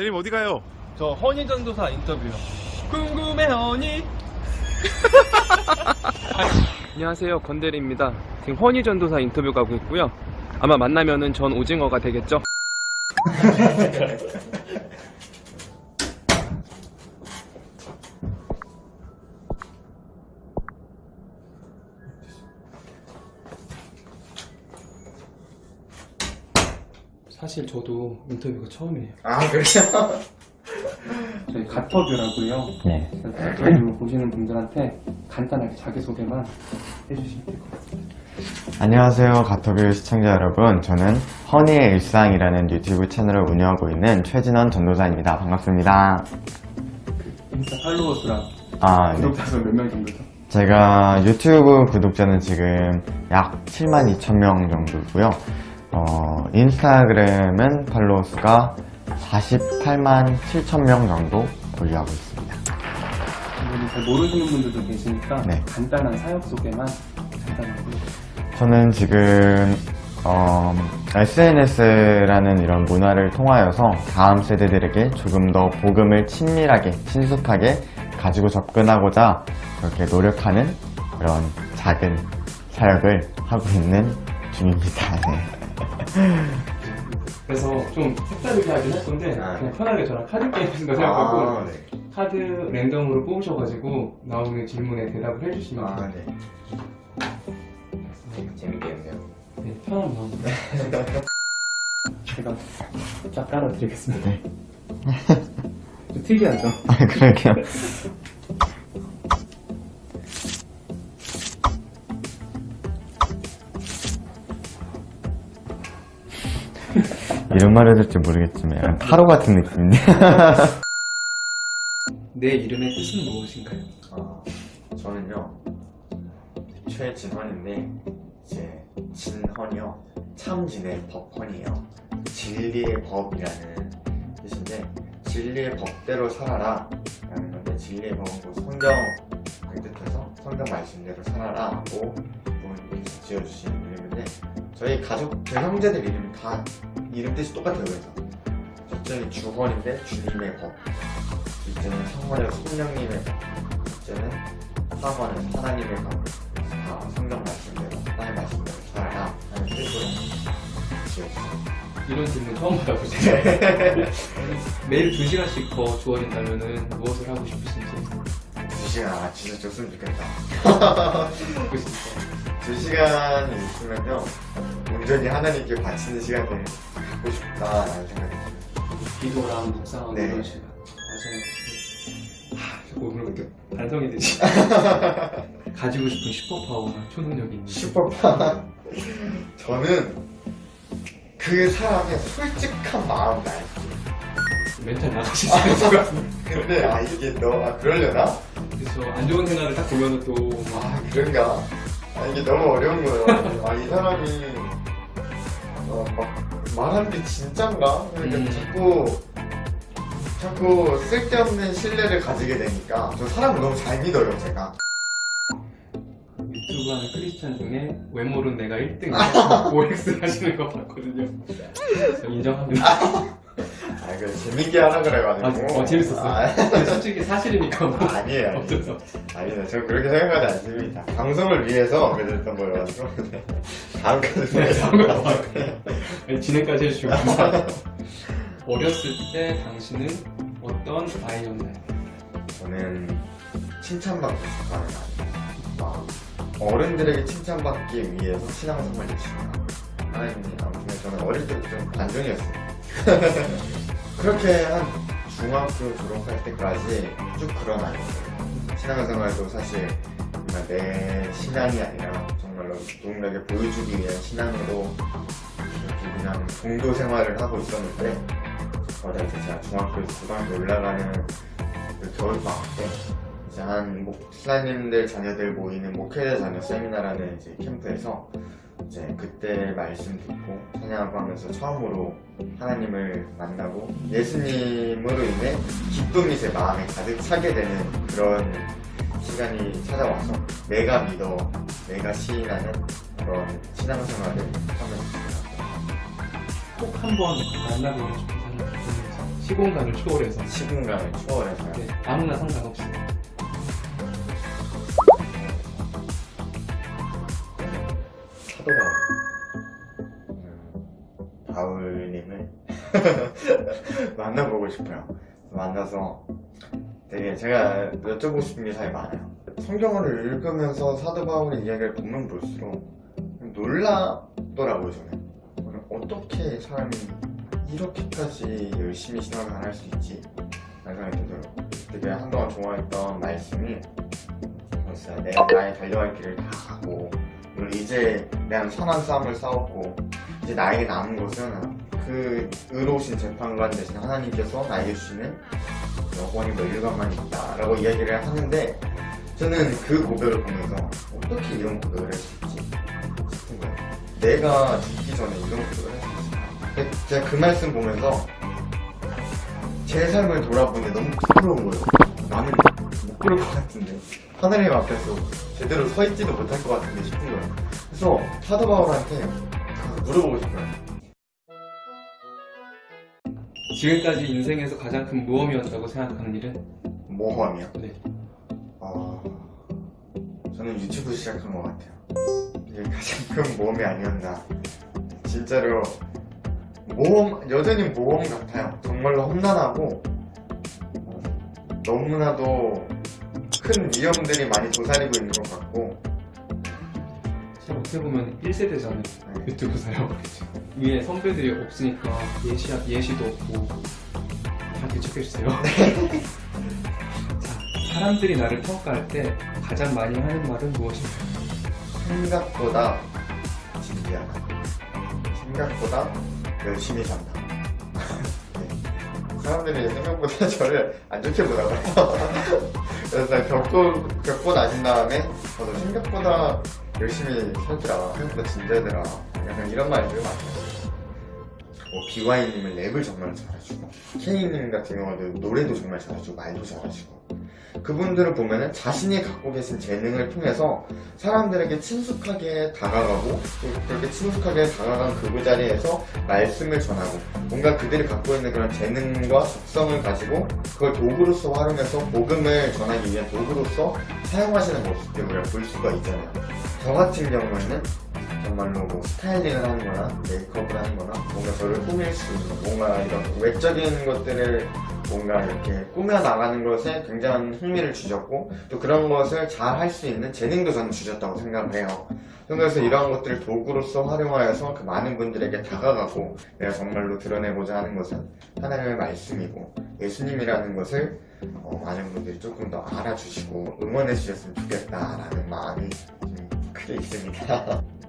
대님 어디 가요? 저 허니 전도사 인터뷰요. 궁금해 허니. 안녕하세요 건대리입니다. 지금 허니 전도사 인터뷰 가고 있고요. 아마 만나면은 전 오징어가 되겠죠? 사실 저도 인터뷰가 처음이에요. 아, 그래요? 저희 갓터뷰라고요. 네. 갓터뷰 보시는 분들한테 간단하게 자기소개만 해주시면 될 것 같아요. 안녕하세요. 가터뷰 시청자 여러분. 저는 허니의 일상이라는 유튜브 채널을 운영하고 있는 최진원 전도사입니다. 반갑습니다. 인스타 팔로워 수랑 아, 네. 구독자 수몇 명 정도죠? 제가 유튜브 구독자는 지금 약 7만 2천 명 정도고요. 어, 인스타그램은 팔로워 수가 48만 7천 명 정도 보유하고 있습니다. 이분이 잘 모르시는 분들도 계시니까 네. 간단한 사역 소개만 간단하게 저는 지금 어, SNS라는 이런 문화를 통하여서 다음 세대들에게 조금 더 복음을 친밀하게 친숙하게 가지고 접근하고자 그렇게 노력하는 그런 작은 사역을 하고 있는 중입니다. 네. 그래서 좀 색다르게 하긴 할 건데 아, 그냥 네. 편하게 저랑 카드 게임 하신다 생각하고 아, 네. 카드 랜덤으로 뽑으셔가지고 나오는 질문에 대답을 해주시면 아, 돼요. 네. 재밌겠네요. 네, 편한 마음으로 제가 쫙 깔아드리겠습니다. 네. 좀 특이하죠? 아, 그러게요. 이런 말 해도 될지 모르겠지만 약간 타로 같은 느낌인데. 내 이름의 뜻은 무엇인가요? 어, 저는요 최진헌인데 이제 진헌이요 참진의 법헌이에요 진리의 법이라는 뜻인데 진리의 법대로 살아라 라는 건데 진리의 법은 곧 성경을 뜻해서 성경 말씀대로 살아라 고 부모님께서 지어주신 이름인데 저희 가족 제 형제들 이름이 다 이름 뜻이 똑같아요 그래서 첫째는 주헌인데 주님의 법 둘째는 성원의 성령님의 법 둘째는 사관은 하나님의 법. 다 성경 말씀대로, 하나님 말씀대로 살아라. 하는 뜻으로 지었어요. 이런 질문 처음 받아보시죠? 매일 2시간씩 더 주어진다면 무엇을 하고 싶으신지 두 시간, 아, 진짜 줬으면 좋겠다. 듣고 싶어요. 두 시간이 있으면요, 온전히 하나님께 바치는 시간을 갖고 싶다라는 생각이 들어요. 기도랑 묵상하고 네. 이런 시간 맞아요 하, 자꾸 왜 이렇게 반성이 되지 가지고 싶은 슈퍼파워나 초능력이 있는 슈퍼파. 저는 그 사람의 솔직한 마음을 알지. 멘탈 나가시지 않을 것 같은데 근데, 아, 이게 너, 아, 그러려나? 그래서 안 좋은 생각을 딱 보면은 또아 그런가? 아 이게 너무 어려운 거예요. 아 이 사람이 어, 막 말하는 게 진짠가? 그러니까 음. 자꾸 자꾸 쓸데없는 신뢰를 가지게 되니까 저 사람을 너무 잘 믿어요 제가. 유튜브 하는 크리스찬 중에 외모는 내가 1등이야 OX 하시는 거 봤거든요 그래서 인정합니다 아 이거 재밌게 하라 그래가지고. 아, 어, 재밌었어요 아, 근데 솔직히 사실이니까 뭐 아 니에요. 어쩔 수 없어 아니다. 저 그렇게 생각하지 않습니다. 방송을 위해서 그랬던 거여가지고. 다음까지 네, 보겠습니다. 다음으로 넘어갈게요. 아니, 진행까지 해주시고 감사합니다. 어렸을 때 당신은 어떤 아이였나요? 저는 칭찬받고 싶어하는 아이. 막 어른들에게 칭찬받기 위해서 신앙생활을 열심히 하나님이 아무튼 저는 어릴 때부터 좀 반전이었어요. 그렇게 한 중학교 졸업할 때까지 쭉 그런 아이였어요. 신앙생활도 사실 정말 내 신앙이 아니라 정말로 누군가에게 보여주기 위한 신앙으로 그냥 종도 생활을 하고 있었는데 어릴 때 제가 중학교에서 고등학교 올라가는 그 겨울방학 때 이제 한 목사님들 자녀들 모이는 목회자 자녀 세미나라는 이제 캠프에서 이제 그때 말씀 듣고 찬양하고 하면서 처음으로 하나님을 만나고 예수님으로 인해 기쁨이 제 마음에 가득 차게 되는 그런 시간이 찾아와서 내가 믿어 내가 시인하는 그런 신앙생활을 하면서 꼭 한번 만나보고 싶은 있는지 시공간을 초월해서 시공간을 초월해서요. 네, 아무나 상관없이 사도가 음, 바울님을 만나보고 싶어요. 만나서 되게 제가 여쭤보고 싶은 게 되게 많아요. 성경을 읽으면서 사도 바울의 이야기를 보면 볼수록 놀랍더라고요, 저는. 어떻게 사람이 이렇게까지 열심히 신앙을 할수 있지? 라는 생각이 들어요. 되게 한동안 좋아했던 말씀이 있어요. 내가 나의 달려갈 길을 다 가고 물론 이제 내가 선한 싸움을 싸웠고 이제 나에게 남은 것은 그 의로우신 재판관 대신 하나님께서 나에게 주시는 영원히 멸류관만 있다 라고 이야기를 하는데 저는 그 고백을 보면서 어떻게 이런 고백을 할 수 있지. 내가 죽기 전에 이런 있을까? 근데 제가 그 말씀 보면서 제 삶을 돌아보는데 너무 부끄러운 거예요. 나는 못 그럴 것 같은데 하나님 앞에서 제대로 서 있지도 못할 것 같은데 싶은 거예요. 그래서 사도 바울한테 물어보고 싶어요. 지금까지 인생에서 가장 큰 모험이었다고 생각하는 일은 모험이요? 네. 어, 저는 유튜브 시작한 것 같아요. 이게 가장 큰 모험이 아니었나. 진짜로 모험 여전히 모험 같아요. 정말로 험난하고 어, 너무나도 큰 위험들이 많이 도사리고 있는 것 같고 어떻게 보면 1세대잖아요 네. 유튜브 사요 위에 선배들이 없으니까 예시, 예시도 없고 다 대척해주세요 자, 사람들이 나를 평가할 때 가장 많이 하는 말은 무엇인가요? 생각보다 진지하다. 생각보다 열심히 산다. 네. 사람들이 생각보다 저를 안 좋게 보더라고요. 그래서 겪고, 겪고 나신 다음에 저도 생각보다 열심히 살더라. 생각보다 진지하더라. 약간 이런 말들을 많이 했어요. 뭐 비와이님은 랩을 정말 잘하시고 케이님 같은 경우도 노래도 정말 잘하시고 말도 잘하시고 그분들을 보면은 자신이 갖고 계신 재능을 통해서 사람들에게 친숙하게 다가가고 또 그렇게 친숙하게 다가간 그 자리에서 말씀을 전하고 뭔가 그들이 갖고 있는 그런 재능과 속성을 가지고 그걸 도구로서 활용해서 복음을 전하기 위한 도구로서 사용하시는 모습들을 볼 수가 있잖아요. 저 같은 경우에는 정말로 뭐 스타일링을 하는 거나 메이크업을 하는 거나 뭔가 저를 꾸밀 수 있는 뭔가 이런 외적인 것들을 뭔가 이렇게 꾸며 나가는 것에 굉장한 흥미를 주셨고 또 그런 것을 잘 할 수 있는 재능도 저는 주셨다고 생각을 해요. 그래서 이러한 것들을 도구로서 활용하여서 그 많은 분들에게 다가가고 내가 정말로 드러내고자 하는 것은 하나님의 말씀이고 예수님이라는 것을 어, 많은 분들이 조금 더 알아주시고 응원해 주셨으면 좋겠다라는 마음이 좀 크게 있습니다.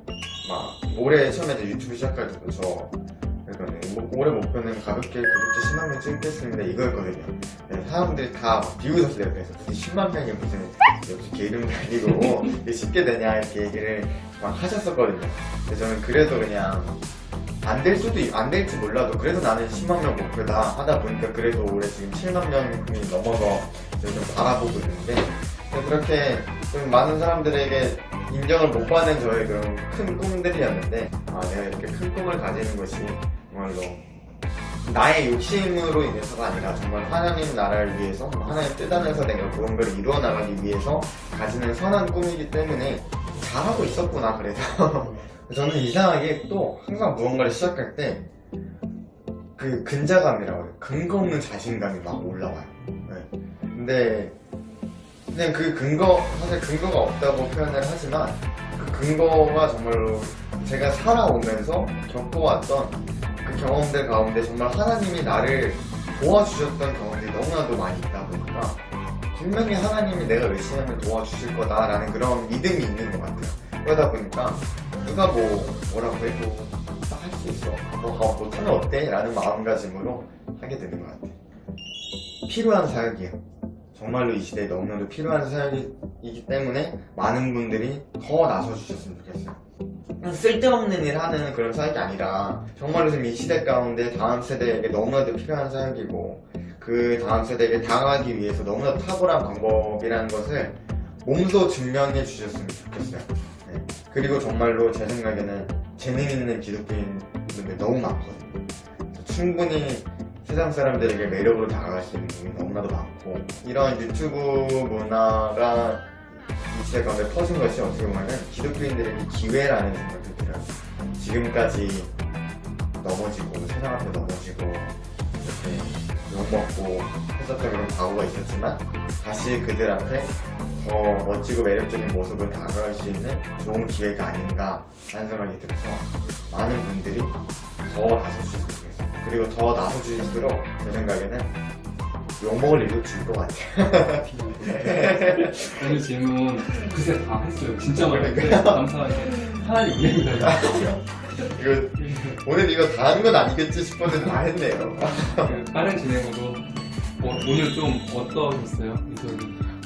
막 올해 처음에 유튜브 시작할 그러니까 뭐, 올해 목표는 가볍게 구독자 10만 명 찍겠습니다 이거였거든요. 네, 사람들이 다 비웃었어요. 무슨 10만 명이 무슨 역시 개 이름 달리고 쉽게 되냐 이렇게 얘기를 막 하셨었거든요. 근데 저는 그래도 그냥 안 될 수도 안 될지 몰라도 그래도 나는 10만 명 목표다 하다 보니까 그래도 올해 지금 7만 명이 넘어서 좀 바라보고 있는데 그렇게 좀 많은 사람들에게 인정을 못 받는 저의 그런 큰 꿈들이었는데 아 내가 이렇게 큰 꿈을 가지는 것이 정말로 나의 욕심으로 인해서가 아니라 정말 하나님 나라를 위해서 하나님 뜻 안에서 내가 무언가를 이루어 나가기 위해서 가지는 선한 꿈이기 때문에 잘하고 있었구나 그래서. 저는 이상하게 또 항상 무언가를 시작할 때 그 근자감이라고 해요. 근거 없는 자신감이 막 올라와요. 네. 근데 그냥 그 근거 사실 근거가 없다고 표현을 하지만 그 근거가 정말로 제가 살아오면서 겪어왔던 그 경험들 가운데 정말 하나님이 나를 도와주셨던 경험들이 너무나도 많이 있다 보니까 분명히 하나님이 내가 열심히 도와주실 거다라는 그런 믿음이 있는 것 같아요. 그러다 보니까 누가 뭐 뭐라고 해도 다할수 있어. 뭐 어, 못하면 어때? 라는 마음가짐으로 하게 되는 것 같아요. 필요한 사역이에요. 정말로 이 시대에 너무나도 필요한 사역이기 때문에 많은 분들이 더 나서주셨으면 좋겠어요. 쓸데없는 일 하는 그런 사역이 아니라 정말로 지금 이 시대 가운데 다음 세대에게 너무나도 필요한 사역이고 그 다음 세대에게 다가가기 위해서 너무나 탁월한 방법이라는 것을 몸소 증명해 주셨으면 좋겠어요. 네. 그리고 정말로 제 생각에는 재능 있는 기독교인 분들 너무 많거든요. 충분히 세상 사람들에게 매력으로 다가갈 수 있는 부분이 너무나도 많고 이런 유튜브 문화가 이 시대 가운데 퍼진 것이 어떻게 보면 기독교인들에게 기회라는 생각이 들어요. 지금까지 넘어지고 세상 앞에 넘어지고 이렇게 욕먹고 했었던 그런 과거가 있었지만 다시 그들 앞에 더 멋지고 매력적인 모습을 다가갈 수 있는 좋은 기회가 아닌가 하는 생각이 들어서 많은 분들이 더 나서주셨으면 좋겠어요. 그리고 더 나서주실수록 제 생각에는 욕먹을 일도 줄 것 같아요. 오늘 질문 그새 다 했어요. 진짜 많은데 그러니까요. 감사하게 하나님 돼요. 이거 오늘 이거 다 한 건 아니겠지 싶었는데 다 했네요. 그 빠른 진행으로 어, 오늘 좀 어떠셨어요? 인터뷰?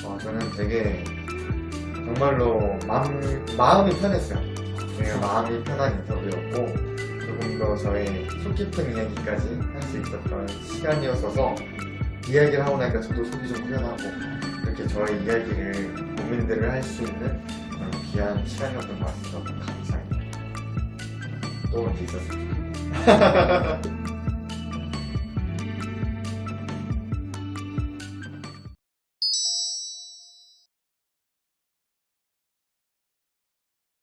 어, 저는 되게 정말로 마음, 마음이 편했어요. 되게 마음이 편한 인터뷰였고 조금 더 저의 속 깊은 이야기까지 할 수 있었던 시간이었어서 이야기를 하고 나니까 저도 속이 좀 후련하고 이렇게 저의 이야기를 고민들을 할 수 있는 그런 귀한 시간이었던 것 같아서 감사해요. 또 언제 있었으면 좋겠네요.